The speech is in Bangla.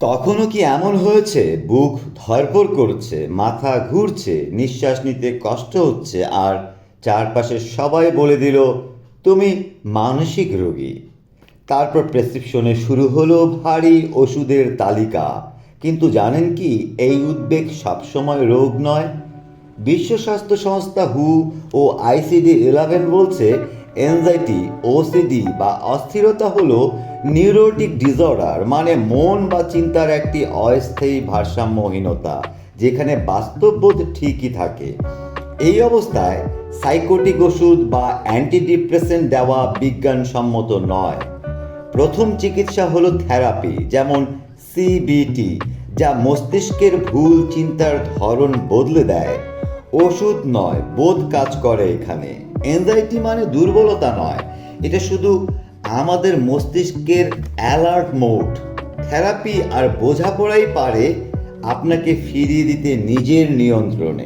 তখনও কি এমন হয়েছে? বুক ধরপর করছে, মাথা ঘুরছে, নিঃশ্বাস নিতে কষ্ট হচ্ছে, আর চারপাশের সবাই বলে দিল, তুমি মানসিক রোগী। তারপর প্রেসক্রিপশনে শুরু হলো ভারী ওষুধের তালিকা। কিন্তু জানেন কি, এই উদ্বেগ সবসময় রোগ নয়? বিশ্ব স্বাস্থ্য সংস্থা হু ও আইসিডি ইলেভেন বলছে এনজাইটি ওসিডি বা অস্থিরতা হলো নিউরোটিক ডিসঅর্ডার মানে মন বা চিন্তার একটি অস্থায়ী ভারসাম্যহীনতা, যেখানে বাস্তববোধ ঠিকই থাকে। এই অবস্থায় সাইকোটিক ওষুধ বা অ্যান্টিডিপ্রেসেন্ট দেওয়া বিজ্ঞানসম্মত নয়। প্রথম চিকিৎসা হলো থেরাপি, যেমন সিবিটি যা মস্তিষ্কের ভুল চিন্তার ধরন বদলে দেয়। ওষুধ নয়, বোধ কাজ করে এখানে। এনজাইটি মানে দুর্বলতা নয়। এটা শুধু আমাদের মস্তিষ্কের অ্যালার্ট মোড। থেরাপি আর বোঝাপড়াই পারে আপনাকে ফিরিয়ে দিতে নিজের নিয়ন্ত্রণে।